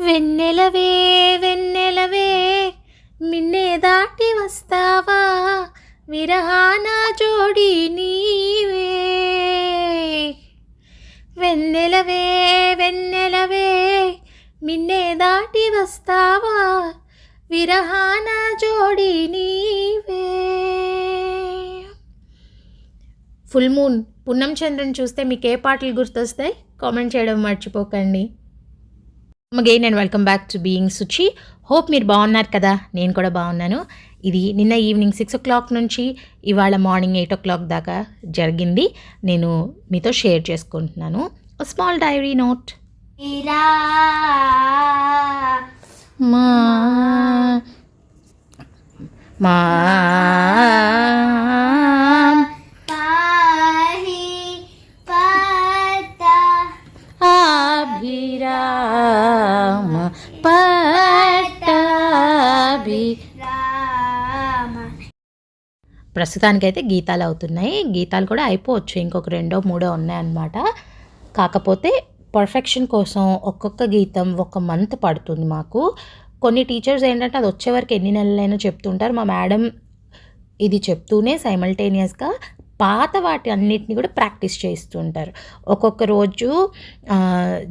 వెన్నెలవే వెన్నెలవే మిన్నే దాటి వస్తావా? విరహాన జోడి నీవే. వెన్నెలవే వెన్నెలవే మిన్నే దాటి వస్తావా? విరహాన జోడి నీవే. ఫుల్ మూన్ పున్నం చంద్రుని చూస్తే మీకు ఏ పాటలు గుర్తొస్తాయి? కామెంట్ చేయడం మర్చిపోకండి. Again and welcome back to being Suchi hope మీరు బాగున్నారు కదా? నేను కూడా బాగున్నాను. ఇది నిన్న ఈవినింగ్ సిక్స్ ఓ క్లాక్ నుంచి ఇవాళ మార్నింగ్ ఎయిట్ ఓ క్లాక్ దాకా జరిగింది. నేను మీతో షేర్ చేసుకుంటున్నాను. స్మాల్ డైరీ నోట్ మా మా పాహి పత అభిరామ పట్టాభి రామ. ప్రస్తుతానికైతే గీతాలు అవుతున్నాయి. గీతాలు కూడా అయిపోవచ్చు. ఇంకొక రెండో మూడో ఉన్నాయన్నమాట. కాకపోతే పర్ఫెక్షన్ కోసం ఒక్కొక్క గీతం ఒక మంత్ పడుతుంది మాకు. కొన్ని టీచర్స్ ఏంటంటే అది వచ్చే వరకు ఎన్ని నెలలైనా చెప్తుంటారు. మా మేడం ఇది చెప్తూనే సైమల్టేనియస్గా పాత వాటి అన్నిటిని కూడా ప్రాక్టీస్ చేస్తుంటారు ఒక్కొక్క రోజు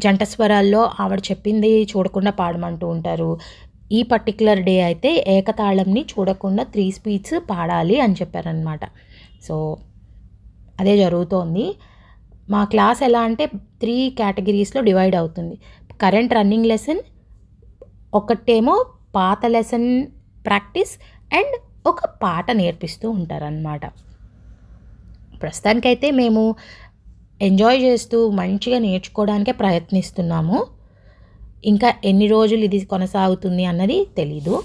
జంట స్వరాల్లో ఆవిడ చెప్పింది చూడకుండా పాడమంటూ ఉంటారు. ఈ పర్టికులర్ డే అయితే ఏకతాళంని చూడకుండా త్రీ స్పీడ్స్ పాడాలి అని చెప్పారనమాట సో అదే జరుగుతోంది. మా క్లాస్ ఎలా అంటే త్రీ కేటగిరీస్లో డివైడ్ అవుతుంది. కరెంట్ రన్నింగ్ లెసన్ ఒకటేమో పాత లెసన్ ప్రాక్టీస్ అండ్ ఒక పాట నేర్పిస్తూ ఉంటారనమాట ప్రస్తుతానికైతే మేము ఎంజాయ్ చేస్తూ మంచిగా నేర్చుకోవడానికే ప్రయత్నిస్తున్నాము. ఇంకా ఎన్ని రోజులు ఇది కొనసాగుతుంది అన్నది తెలీదు.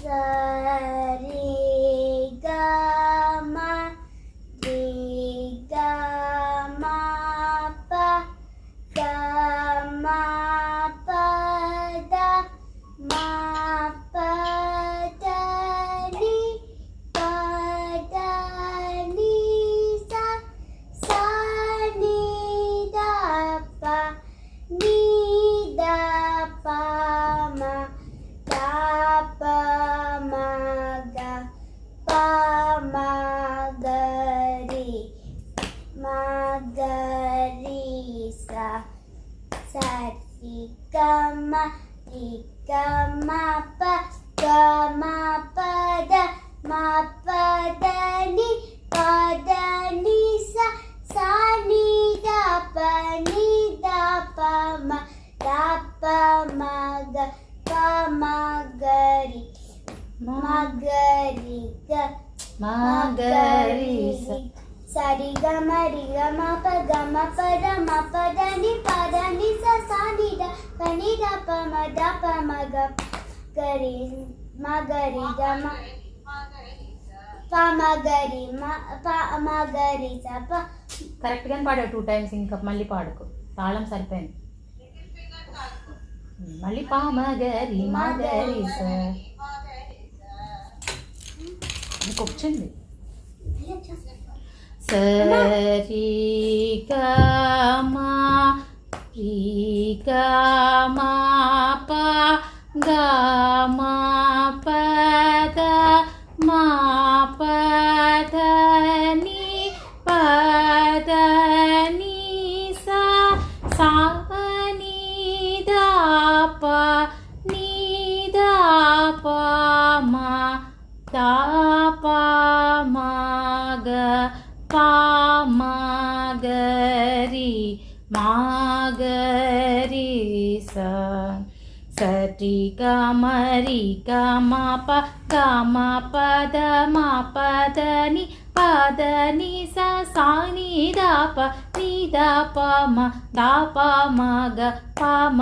ప మ గ గ పమగరి మ గ రి పాడావు టూ టైమ్స్ ఇంకా మళ్ళీ పాడుకో. తాళం సరిపోయింది. మళ్ళీ పామగరి మగరి నీకు వచ్చింది సరి గమా రి గమా పా గమా పద మా పద ని మా పదని పదని పద దాప నీ సా మా దాప ప పా ద ప మ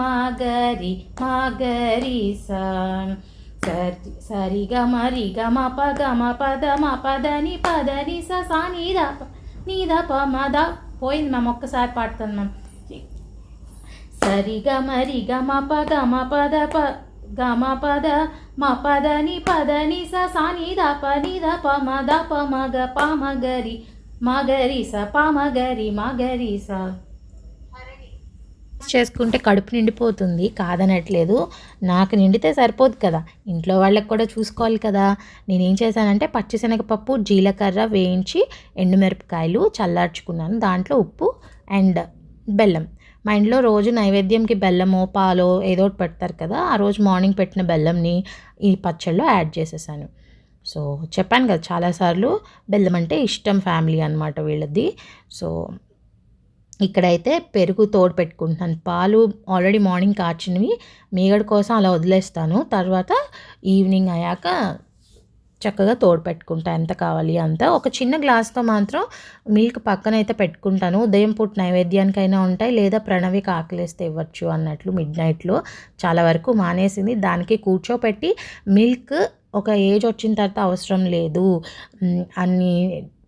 సరి సరి గ మరి రి గ మ ప గ మ పద మ పద పదని సా నీ ద నీ ద ప పోయింది మ్యామ్ ఒక్కసారి పాడుతాను మ్యామ్. సరి గ మరి గ మ ప పద ప గ మ పద మ పద ని పద ని స సా ని ద ప ని ద ప మ ద ప మ గ ప మ గ రి మ గ రి స ప మ గ రి మ గ రి స చేసుకుంటే కడుపు నిండిపోతుంది కాదనట్లేదు. నాకు నిండితే సరిపోదు కదా. ఇంట్లో వాళ్ళకి కూడా చూసుకోవాలి కదా. నేనేం చేశానంటే పచ్చిశనగపప్పు జీలకర్ర వేయించి ఎండుమిరపకాయలు చల్లార్చుకున్నాను. దాంట్లో ఉప్పు అండ్ బెల్లం. మా ఇంట్లో రోజు నైవేద్యంకి బెల్లమో పాలో ఏదో ఒకటి పెడతారు కదా ఆ రోజు మార్నింగ్ పెట్టిన బెల్లంని ఈ పచ్చళ్ళలో యాడ్ చేసేసాను. సో చెప్పాను కదా చాలాసార్లు బెల్లం అంటే ఇష్టం ఫ్యామిలీ అనమాట వీళ్ళది. సో ఇక్కడైతే పెరుగు తోడు పెట్టుకుంటున్నాను. పాలు ఆల్రెడీ మార్నింగ్ కాచినవి మీగడ కోసం అలా వదిలేస్తాను. తర్వాత ఈవినింగ్ అయ్యాక చక్కగా తోడు పెట్టుకుంటా ఎంత కావాలి అంత. ఒక చిన్న గ్లాస్తో మాత్రం మిల్క్ పక్కన అయితే పెట్టుకుంటాను. ఉదయం పూట నైవేద్యానికైనా ఉంటాయి లేదా ప్రణవికి ఆకలేస్తే ఇవ్వచ్చు అన్నట్లు మిడ్ నైట్లో చాలా వరకు మానేసింది. దానికి కూర్చోపెట్టి మిల్క్ ఒక ఏజ్ వచ్చిన తర్వాత అవసరం లేదు. అన్ని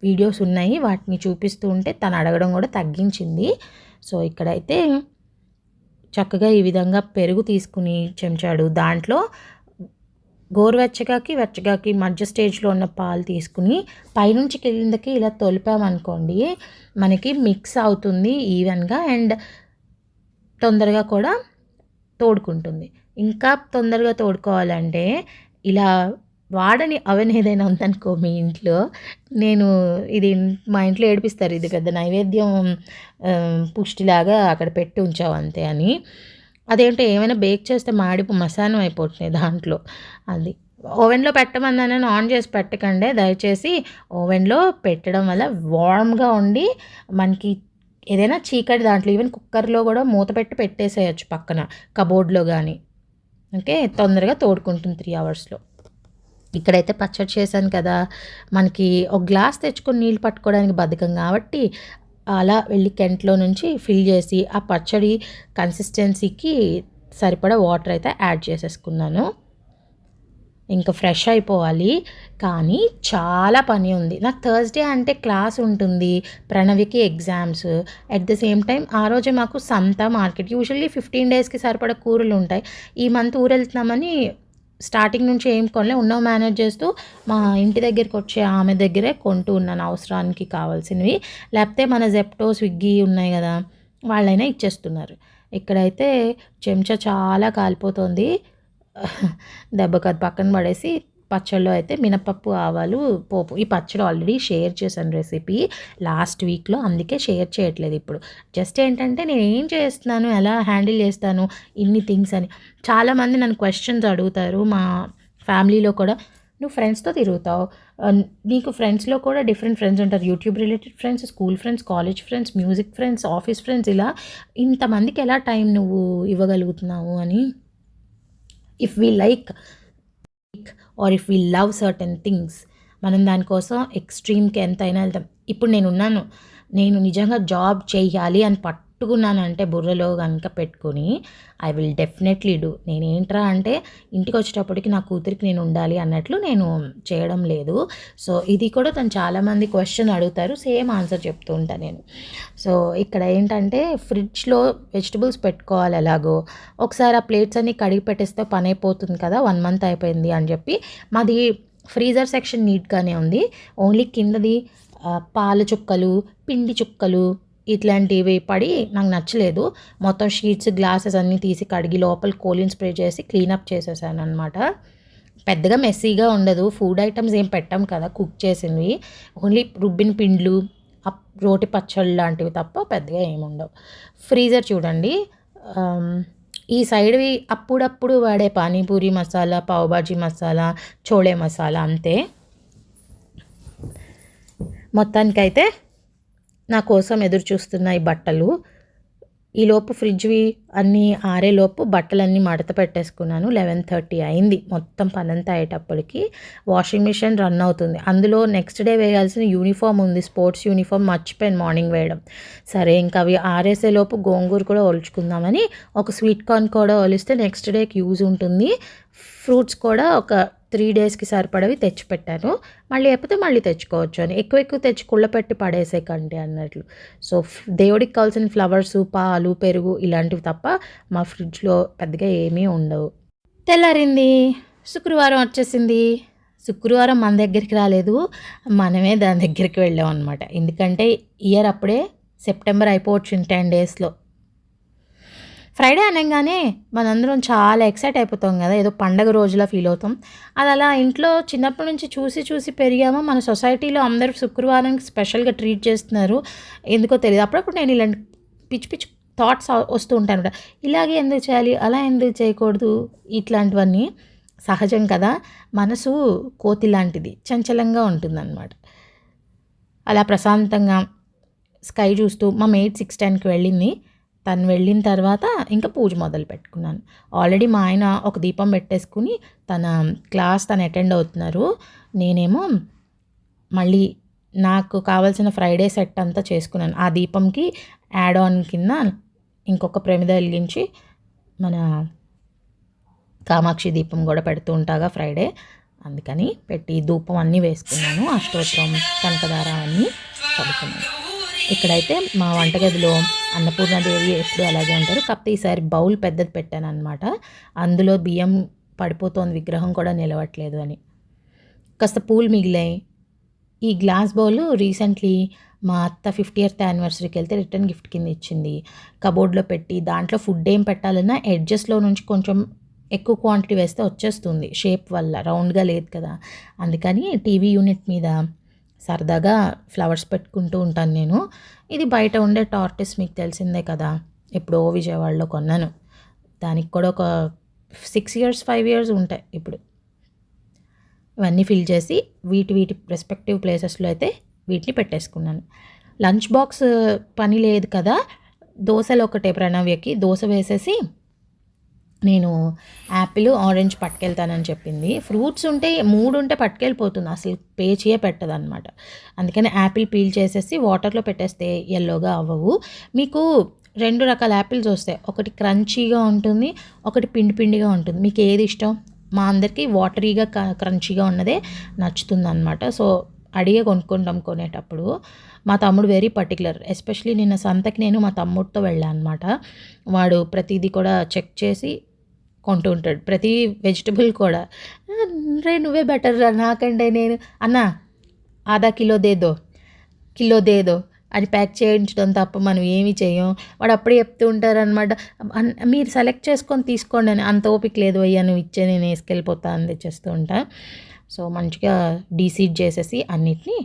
వీడియోస్ ఉన్నాయి. వాటిని చూపిస్తూ ఉంటే తను అడగడం కూడా తగ్గించింది. సో ఇక్కడైతే చక్కగా ఈ విధంగా పెరుగు తీసుకుని చెంచాడు. దాంట్లో గోరువెచ్చగాకి వెచ్చగాకి మధ్య స్టేజ్లో ఉన్న పాలు తీసుకుని పైనుంచి కిందకి ఇలా తొలిపామనుకోండి మనకి మిక్స్ అవుతుంది ఈవెన్గా అండ్ తొందరగా కూడా తోడుకుంటుంది. ఇంకా తొందరగా తోడుకోవాలంటే ఇలా వాడని అవెన్ ఏదైనా ఉందనుకో మీ ఇంట్లో నేను ఇది మా ఇంట్లో ఏడిపిస్తారు ఇది పెద్ద నైవేద్యం పుష్టిలాగా అక్కడ పెట్టి ఉంచావు అంతే అని. అదేంటో ఏమైనా బేక్ చేస్తే మాడి మసానం అయిపోతున్నాయి దాంట్లో. అది. ఓవెన్లో పెట్టమన్నానని ఆన్ చేసి పెట్టకండి. దయచేసి ఓవెన్లో పెట్టడం వల్ల వార్మ్గా ఉండి మనకి ఏదైనా చీకటి దాంట్లో ఈవెన్ కుక్కర్లో కూడా మూత పెట్టి పెట్టేసేయచ్చు పక్కన కబోర్డ్లో కానీ ఓకే? తొందరగా తోడుకుంటుంది త్రీ అవర్స్లో. ఇక్కడైతే పచ్చడి చేశాను కదా మనకి ఒక గ్లాస్ తెచ్చుకొని నీళ్ళు పట్టుకోవడానికి బద్ధకం కాబట్టి అలా వెళ్ళి కెంట్లో నుంచి ఫిల్ చేసి ఆ పచ్చడి కన్సిస్టెన్సీకి సరిపడా వాటర్ అయితే యాడ్ చేసేసుకున్నాను. ఇంకా ఫ్రెష్ అయిపోవాలి. కానీ చాలా పని ఉంది. నాకు థర్స్డే అంటే క్లాస్ ఉంటుంది. ప్రణవికి exams. At the same time ఆ రోజే మాకు సంత మార్కెట్. యూజువల్లీ ఫిఫ్టీన్ డేస్కి సరిపడా కూరలు ఉంటాయి. ఈ మంత్ ఊరు వెళ్తున్నామని స్టార్టింగ్ నుంచి ఏం కొనలే ఉన్నవి మేనేజ్ చేస్తూ మా ఇంటి దగ్గరికి వచ్చే ఆమె దగ్గరే కొంటూ ఉన్నాను అవసరానికి కావాల్సినవి. లేకపోతే మన జెప్టో స్విగ్గీ ఉన్నాయి కదా వాళ్ళైనా ఇచ్చేస్తున్నారు. ఇక్కడైతే చెంచా చాలా కాలిపోతుంది. దెబ్బకి పక్కన పడేసి పచ్చళ్ళలో అయితే మినపప్పు ఆవాలు పోపు. ఈ పచ్చడి ఆల్రెడీ షేర్ చేశాను రెసిపీ లాస్ట్ వీక్లో. అందుకే షేర్ చేయట్లేదు ఇప్పుడు. జస్ట్ ఏంటంటే నేను ఏం చేస్తున్నాను ఎలా హ్యాండిల్ చేస్తాను ఇన్ని థింగ్స్ అని. చాలామంది నన్ను క్వశ్చన్స్ అడుగుతారు. మా ఫ్యామిలీలో కూడా నువ్వు ఫ్రెండ్స్తో తిరుగుతావు. నీకు ఫ్రెండ్స్లో కూడా డిఫరెంట్ ఫ్రెండ్స్ ఉంటారు. YouTube related friends school friends college friends music friends office friends ఇలా ఇంతమందికి ఎలా టైం నువ్వు ఇవ్వగలుగుతున్నావు అని. If we like or if we love certain things మనం దానికోసం ఎక్స్ట్రీమ్కి ఎంతైనా వెళ్తాం. ఇప్పుడు నేను ఉన్నాను నేను నిజంగా జాబ్ చేయాలి అని పట్ పెట్టుకున్నానంటే బుర్రలో కనుక పెట్టుకొని ఐ విల్ డెఫినెట్లీ డూ. నేను ఏంట్రా అంటే ఇంటికి వచ్చేటప్పటికి నా కూతురికి నేను ఉండాలి అన్నట్లు నేను చేయడం లేదు. సో ఇది కూడా తను చాలామంది క్వశ్చన్ అడుగుతారు సేమ్ ఆన్సర్ చెప్తూ ఉంటాను నేను. సో ఇక్కడ ఏంటంటే ఫ్రిడ్జ్లో వెజిటబుల్స్ పెట్టుకోవాలి ఎలాగో. ఒకసారి ఆ ప్లేట్స్ అన్ని కడిగి పెట్టేస్తే పని అయిపోతుంది కదా వన్ మంత్ అయిపోయింది అని చెప్పి. మాది ఫ్రీజర్ సెక్షన్ నీట్గానే ఉంది. ఓన్లీ కిందది పాల చుక్కలు పిండి చుక్కలు ఇట్లాంటివి పడి నాకు నచ్చలేదు. మొత్తం షీట్స్ గ్లాసెస్ అన్నీ తీసి కడిగి లోపల కోలిన్ స్ప్రే చేసి క్లీనప్ చేసేసాను అనమాట పెద్దగా మెస్సీగా ఉండదు. ఫుడ్ ఐటమ్స్ ఏం పెట్టాం కదా కుక్ చేసినవి. ఓన్లీ రుబ్బిన పిండ్లు అప్ రోటి పచ్చళ్ళు లాంటివి తప్ప పెద్దగా ఏమి ఉండవు. ఫ్రీజర్ చూడండి. ఈ సైడ్వి అప్పుడప్పుడు వాడే పానీపూరి మసాలా పావుబాజీ మసాలా చోళే మసాలా అంతే. మొత్తానికైతే నా కోసం ఎదురు చూస్తున్నాయి బట్టలు ఈలోపు ఫ్రిడ్జ్వి అన్నీ ఆరేలోపు బట్టలన్నీ మడత పెట్టేసుకున్నాను. లెవెన్ థర్టీ అయింది. మొత్తం పనంతా అయ్యేటప్పటికి వాషింగ్ మిషన్ రన్ అవుతుంది. అందులో నెక్స్ట్ డే వేయాల్సిన యూనిఫామ్ ఉంది. స్పోర్ట్స్ యూనిఫామ్ మర్చిపోయాను మార్నింగ్ వేయడం. సరే ఇంకా అవి ఆరేసేలోపు గోంగూర కూడా ఒలుచుకుందామని ఒక స్వీట్ కార్న్ కూడా ఒలిస్తే నెక్స్ట్ డేకి యూజ్ ఉంటుంది. ఫ్రూట్స్ కూడా ఒక త్రీ డేస్కి సరిపడవి తెచ్చిపెట్టాను. మళ్ళీ లేకపోతే మళ్ళీ తెచ్చుకోవచ్చు అని. ఎక్కువ ఎక్కువ తెచ్చి కుళ్ళపెట్టి పడేసే కంటే అన్నట్లు. సో దేవుడికి కావాల్సిన ఫ్లవర్స్ పాలు పెరుగు ఇలాంటివి తప్ప మా ఫ్రిడ్జ్లో పెద్దగా ఏమీ ఉండవు. తెల్లారింది. శుక్రవారం వచ్చేసింది. శుక్రవారం మన దగ్గరికి రాలేదు. మనమే దాని దగ్గరికి వెళ్ళాం అనమాట ఎందుకంటే ఇయర్ అప్పుడే సెప్టెంబర్ అయిపోవచ్చు టెన్ డేస్లో. ఫ్రైడే అనగానే మనందరం చాలా ఎక్సైట్ అయిపోతాం కదా ఏదో పండగ రోజులా ఫీల్ అవుతాం. అది అలా ఇంట్లో చిన్నప్పటి నుంచి చూసి చూసి పెరిగామో మన సొసైటీలో అందరూ శుక్రవారానికి స్పెషల్గా ట్రీట్ చేస్తున్నారు ఎందుకో తెలియదు. అప్పుడప్పుడు నేను ఇలాంటి పిచ్చి పిచ్చి థాట్స్ వస్తూ ఉంటాను ఇలాగే ఎందుకు చేయాలి అలా ఎందుకు చేయకూడదు ఇట్లాంటివన్నీ సహజం కదా. మనసు కోతి లాంటిది చంచలంగా ఉంటుందన్నమాట. అలా ప్రశాంతంగా స్కై చూస్తూ మా మెయిట్ సిక్స్ టెన్కి వెళ్ళింది. తను వెళ్ళిన తర్వాత ఇంకా పూజ మొదలు పెట్టుకున్నాను. ఆల్రెడీ మా ఆయన ఒక దీపం పెట్టేసుకుని తన క్లాస్ తను అటెండ్ అవుతున్నారు. నేనేమో మళ్ళీ నాకు కావాల్సిన ఫ్రైడే సెట్ అంతా చేసుకున్నాను. ఆ దీపంకి యాడ్ ఆన్ కింద ఇంకొక ప్రమిద వెలిగించి మన కామాక్షి దీపం కూడా పెడుతూ ఉంటాగా ఫ్రైడే అందుకని పెట్టి ధూపం అన్నీ వేసుకున్నాను. అష్టోత్తరం కనకదార అన్నీ చదువుకున్నాను. ఇక్కడైతే మా వంటగదిలో అన్నపూర్ణాదేవి ఎప్పుడు అలాగే ఉంటారు. కాకపోతే ఈసారి బౌల్ పెద్దది పెట్టాను అనమాట అందులో బియ్యం పడిపోతోంది విగ్రహం కూడా నిలవట్లేదు అని. కాస్త పూలు మిగిలాయి. ఈ గ్లాస్ బౌల్ రీసెంట్లీ మా అత్త ఫిఫ్టీ ఇయర్త్ యానివర్సరీకి వెళ్తే రిటర్న్ గిఫ్ట్ కింద ఇచ్చింది. కబోర్డ్లో పెట్టి దాంట్లో ఫుడ్ ఏం పెట్టాలన్నా ఎడ్జస్ట్లో నుంచి కొంచెం ఎక్కువ క్వాంటిటీ వేస్తే వచ్చేస్తుంది. షేప్ వల్ల రౌండ్గా లేదు కదా. అందుకని టీవీ యూనిట్ మీద సరదాగా ఫ్లవర్స్ పెట్టుకుంటూ ఉంటాను నేను. ఇది బయట ఉండే టార్టిస్ మీకు తెలిసిందే కదా. ఎప్పుడో విజయవాడలో కొన్నాను. దానికి కూడా ఒక సిక్స్ ఇయర్స్ ఫైవ్ ఇయర్స్ ఉంటాయి ఇప్పుడు. ఇవన్నీ ఫిల్ చేసి వీటి వీటి రెస్పెక్టివ్ ప్లేసెస్లో అయితే వీటిని పెట్టేసుకున్నాను. లంచ్ బాక్స్ పని లేదు కదా. దోశలు ఒకటే ప్రణవ్యకి. దోశ వేసేసి నేను యాపిల్ ఆరెంజ్ పట్టుకెళ్తానని చెప్పింది. ఫ్రూట్స్ ఉంటే మూడు ఉంటే పట్టుకెళ్ళిపోతుంది. అసలు పేచియే పెట్టదు అనమాట అందుకని యాపిల్ పీల్ చేసేసి వాటర్లో పెట్టేస్తే ఎల్లోగా అవ్వవు. మీకు రెండు రకాల యాపిల్స్ వస్తాయి. ఒకటి క్రంచీగా ఉంటుంది ఒకటి పిండి పిండిగా ఉంటుంది. మీకు ఏది ఇష్టం? మా అందరికీ వాటరీగా క్రంచీగా ఉన్నదే నచ్చుతుంది అనమాట సో అడిగే కొనుక్కుంటాం కొనేటప్పుడు. మా తమ్ముడు వెరీ పర్టికులర్ ఎస్పెషలీ నిన్న సంతకి నేను మా తమ్ముడితో వెళ్ళాను అనమాట వాడు ప్రతిదీ కూడా చెక్ చేసి కొంటూ ఉంటాడు. ప్రతి వెజిటబుల్ కూడా రే నువ్వే బెటర్ రా నాకంటే నేను అన్న ఆధా కిలో దేదో కిలో దేదో అది ప్యాక్ చేయించడం తప్ప మనం ఏమి చేయం. వాడు అప్పుడే చెప్తూ ఉంటారనమాట మీరు సెలెక్ట్ చేసుకొని తీసుకోండి అని అంత ఓపిక లేదు అయ్యా నువ్వు ఇచ్చే నేను వేసుకెళ్ళిపోతా అని తెచ్చేస్తూ ఉంటా. సో మంచిగా డీసీడ్ చేసేసి అన్నిటినీ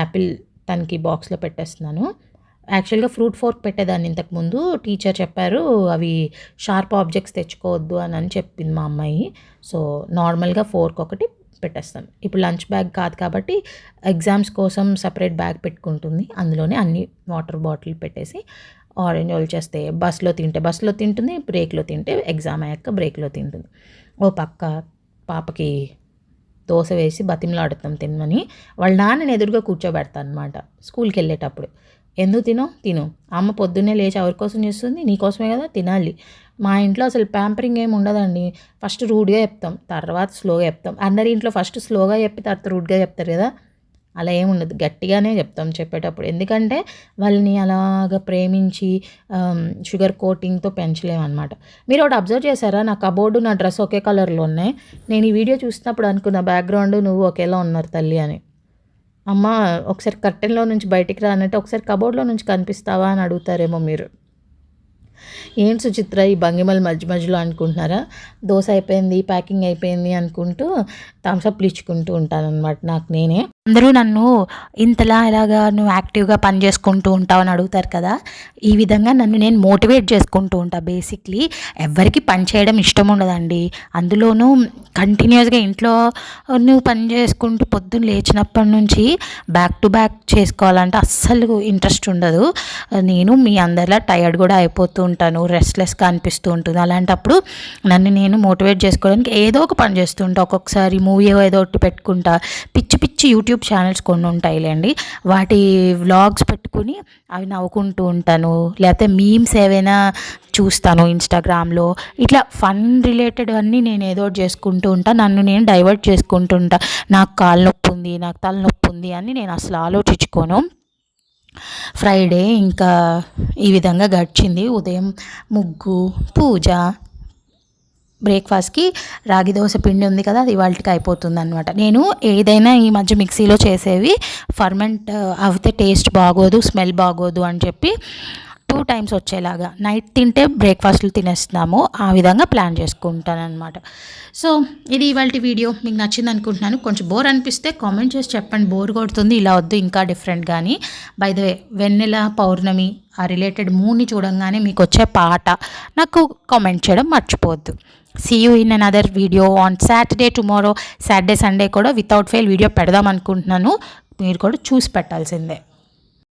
యాపిల్ తనకి బాక్స్లో పెట్టేస్తున్నాను. యాక్చువల్గా ఫ్రూట్ ఫోర్క్ పెట్టేదాన్ని ఇంతకుముందు టీచర్ చెప్పారు అవి షార్ప్ ఆబ్జెక్ట్స్ తెచ్చుకోవద్దు అని అని చెప్పింది మా అమ్మాయి. సో నార్మల్గా ఫోర్క్ ఒకటి పెట్టేస్తాను ఇప్పుడు లంచ్ బ్యాగ్ కాదు కాబట్టి ఎగ్జామ్స్ కోసం సపరేట్ బ్యాగ్ పెట్టుకుంటుంది. అందులోనే అన్ని వాటర్ బాటిల్ పెట్టేసి ఆరెంజ్ చేస్తే బస్సులో తింటే బస్సులో తింటుంది బ్రేక్లో తింటే ఎగ్జామ్ అయ్యాక బ్రేక్లో తింటుంది. ఓ పక్క పాపకి దోశ వేసి బతిమలాడుతాం తినమని. వాళ్ళ నాన్నని ఎదురుగా కూర్చోబెడతా అనమాట స్కూల్కి వెళ్ళేటప్పుడు. ఎందుకు తినో? తిను. అమ్మ పొద్దున్నే లేచి ఎవరి కోసం చేస్తుంది? నీకోసమే కదా? తినాలి. మా ఇంట్లో అసలు ప్యాంపరింగ్ ఏమి ఉండదండి. ఫస్ట్ రూడ్గా చెప్తాం. తర్వాత స్లోగా చెప్తాం. అందరి ఇంట్లో ఫస్ట్ స్లోగా చెప్పి తర్వాత రూడ్గా చెప్తారు కదా? అలా ఏముండదు గట్టిగానే చెప్తాం చెప్పేటప్పుడు. ఎందుకంటే వాళ్ళని అలాగ ప్రేమించి షుగర్ కోటింగ్తో పెంచలేమన్నమాట. మీరు ఒకటి అబ్జర్వ్ చేశారా? నా కబోర్డు నా డ్రెస్ ఒకే కలర్లో ఉన్నాయి. నేను ఈ వీడియో చూసినప్పుడు అనుకున్న బ్యాక్గ్రౌండ్ నువ్వు ఒకేలా ఉన్నారు తల్లి అని. అమ్మ ఒకసారి కర్టెన్లో నుంచి బయటికి రానంటే ఒకసారి కబోర్డ్లో నుంచి కనిపిస్తావా అని అడుగుతారేమో మీరు. ఏంటి సుచిత్ర ఈ భంగిమల మధ్య మధ్యలో అనుకుంటున్నారా? దోశ అయిపోయింది ప్యాకింగ్ అయిపోయింది అనుకుంటూ థమ్స్అప్లు ఇచ్చుకుంటూ ఉంటాను అనమాట నాకు నేనే. అందరూ నన్ను ఇంతలా ఇలాగా నువ్వు యాక్టివ్గా పని చేసుకుంటూ ఉంటావు అని అడుగుతారు కదా ఈ విధంగా నన్ను నేను మోటివేట్ చేసుకుంటూ ఉంటా బేసిక్లీ. ఎవరికి పని చేయడం ఇష్టం ఉండదండి. అందులోనూ కంటిన్యూస్గా ఇంట్లో నువ్వు పని చేసుకుంటూ పొద్దున్న లేచినప్పటి నుంచి బ్యాక్ టు బ్యాక్ చేసుకోవాలంటే అస్సలు ఇంట్రెస్ట్ ఉండదు. నేను మీ అందరిలా టైర్డ్ కూడా అయిపోతూ ఉంటాను రెస్ట్లెస్గా అనిపిస్తూ ఉంటుంది. అలాంటప్పుడు నన్ను నేను మోటివేట్ చేసుకోవడానికి ఏదో ఒక పని చేస్తుంటా ఒక్కొక్కసారి మూవీ ఏదో ఒకటి పెట్టుకుంటా. పిచ్చి పిచ్చి యూట్యూబ్ ఛానల్స్ కొన్ని ఉంటాయిలేండి. వాటి వ్లాగ్స్ పెట్టుకుని అవి నవ్వుకుంటూ ఉంటాను. లేకపోతే మీమ్స్ ఏవైనా చూస్తాను ఇన్స్టాగ్రామ్లో. ఇట్లా ఫన్ రిలేటెడ్ అన్నీ నేను ఏదో ఒకటి చేసుకుంటూ ఉంటా. నన్ను నేను డైవర్ట్ చేసుకుంటూ ఉంటా. నాకు కాలు నొప్పి ఉంది నాకు తలనొప్పి ఉంది అని నేను అసలు ఆలోచించుకోను. ఫ్రైడే ఇంకా ఈ విధంగా గడిచింది. ఉదయం ముగ్గు పూజ బ్రేక్ఫాస్ట్కి రాగి దోశ పిండి ఉంది కదా అది వాళ్ళకి అయిపోతుంది అనమాట నేను ఏదైనా ఈ మధ్య మిక్సీలో చేసేవి ఫర్మెంట్ అవితే టేస్ట్ బాగోదు స్మెల్ బాగోదు అని చెప్పి టూ టైమ్స్ వచ్చేలాగా. నైట్ తింటే బ్రేక్ఫాస్ట్లు తినేస్తున్నాము ఆ విధంగా ప్లాన్ చేసుకుంటాను సో ఇది ఇవాళ వీడియో. మీకు నచ్చింది అనుకుంటున్నాను. కొంచెం బోర్ అనిపిస్తే కామెంట్ చేసి చెప్పండి. బోర్ కొడుతుంది ఇలా వద్దు ఇంకా డిఫరెంట్ కానీ. బై ద వే వెన్నెల పౌర్ణమి ఆ రిలేటెడ్ మూడ్ని చూడంగానే మీకు వచ్చే పాట నాకు కామెంట్ చేయడం మర్చిపోవద్దు. See you in another video on Saturday tomorrow Saturday Sunday కూడా వితౌట్ ఫెయిల్ వీడియో పెడదాం అనుకుంటున్నాను. మీరు కూడా చూసి పెట్టాల్సిందే.